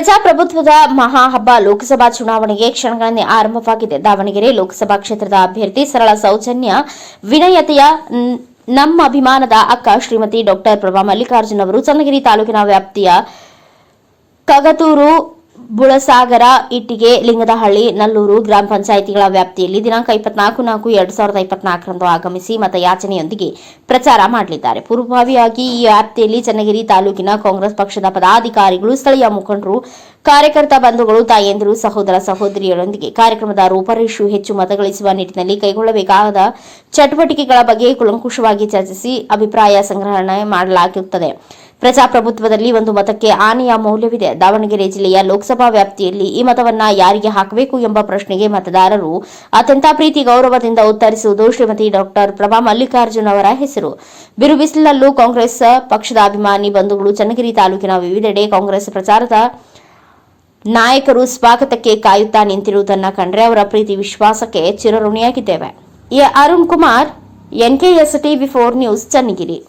ಪ್ರಜಾಪ್ರಭುತ್ವದ ಮಹಾಹಬ್ಬ ಲೋಕಸಭಾ ಚುನಾವಣೆಗೆ ಕ್ಷಣಗಳನ್ನೇ ಆರಂಭವಾಗಿದೆ. ದಾವಣಗೆರೆ ಲೋಕಸಭಾ ಕ್ಷೇತ್ರದ ಅಭ್ಯರ್ಥಿ ಸರಳ ಸೌಜನ್ಯ, ವಿನಯತೆಯ ನಮ್ಮ ಅಭಿಮಾನದ ಅಕ್ಕ ಶ್ರೀಮತಿ ಡಾಕ್ಟರ್ ಪ್ರಭಾ ಮಲ್ಲಿಕಾರ್ಜುನ್ ಅವರು, ಚನ್ನಗಿರಿ ತಾಲೂಕಿನ ವ್ಯಾಪ್ತಿಯ ಕಗತೂರು ಬುಳಸಾಗರ ಇಟ್ಟಿಗೆ ಲಿಂಗದಹಳ್ಳಿ ನಲ್ಲೂರು ಗ್ರಾಮ ಪಂಚಾಯಿತಿಗಳ ವ್ಯಾಪ್ತಿಯಲ್ಲಿ ದಿನಾಂಕ ಇಪ್ಪತ್ನಾಲ್ಕು ನಾಲ್ಕು ಎರಡ್ ಸಾವಿರದ ಇಪ್ಪತ್ನಾಲ್ಕರಂದು ಆಗಮಿಸಿ ಮತಯಾಚನೆಯೊಂದಿಗೆ ಪ್ರಚಾರ ಮಾಡಲಿದ್ದಾರೆ. ಪೂರ್ವಭಾವಿಯಾಗಿ ಈ ವ್ಯಾಪ್ತಿಯಲ್ಲಿ ಚನ್ನಗಿರಿ ತಾಲೂಕಿನ ಕಾಂಗ್ರೆಸ್ ಪಕ್ಷದ ಪದಾಧಿಕಾರಿಗಳು ಸ್ಥಳೀಯ ಮುಖಂಡರು ಕಾರ್ಯಕರ್ತ ಬಂಧುಗಳು, ತಾಯಂದಿರು, ಸಹೋದರ ಸಹೋದರಿಯರೊಂದಿಗೆ ಕಾರ್ಯಕ್ರಮದ ರೂಪರೇಷು ಹೆಚ್ಚು ಮತಗಳಿಸುವ ನಿಟ್ಟಿನಲ್ಲಿ ಕೈಗೊಳ್ಳಬೇಕಾದ ಚಟುವಟಿಕೆಗಳ ಬಗ್ಗೆ ಕುಲಂಕುಷವಾಗಿ ಚರ್ಚಿಸಿ ಅಭಿಪ್ರಾಯ ಸಂಗ್ರಹಣೆ ಮಾಡಲಾಗುತ್ತದೆ. ಪ್ರಜಾಪ್ರಭುತ್ವದಲ್ಲಿ ಒಂದು ಮತಕ್ಕೆ ಆನೆಯ ಮೌಲ್ಯವಿದೆ. ದಾವಣಗೆರೆ ಜಿಲ್ಲೆಯ ಲೋಕಸಭಾ ವ್ಯಾಪ್ತಿಯಲ್ಲಿ ಈ ಮತವನ್ನ ಯಾರಿಗೆ ಹಾಕಬೇಕು ಎಂಬ ಪ್ರಶ್ನೆಗೆ ಮತದಾರರು ಅತ್ಯಂತ ಪ್ರೀತಿ ಗೌರವದಿಂದ ಉತ್ತರಿಸುವುದು ಶ್ರೀಮತಿ ಡಾಕ್ಟರ್ ಪ್ರಭಾ ಮಲ್ಲಿಕಾರ್ಜುನ್ ಅವರ ಹೆಸರು. ಬಿರುಬಿಸಿಲಲ್ಲೂ ಕಾಂಗ್ರೆಸ್ ಪಕ್ಷದ ಅಭಿಮಾನಿ ಬಂಧುಗಳು ಚನ್ನಗಿರಿ ತಾಲೂಕಿನ ವಿವಿಧೆಡೆ ಕಾಂಗ್ರೆಸ್ ಪ್ರಚಾರದ ನಾಯಕರು ಸ್ವಾಗತಕ್ಕೆ ಕಾಯುತ್ತಾ ನಿಂತಿರುವುದನ್ನ ಕಂಡ್ರೆ ಅವರ ಪ್ರೀತಿ ವಿಶ್ವಾಸಕ್ಕೆ ಚಿರಋಣಿಯಾಗಿದ್ದೇವೆ. A Arun Kumar NKS TV four news, Channagiri.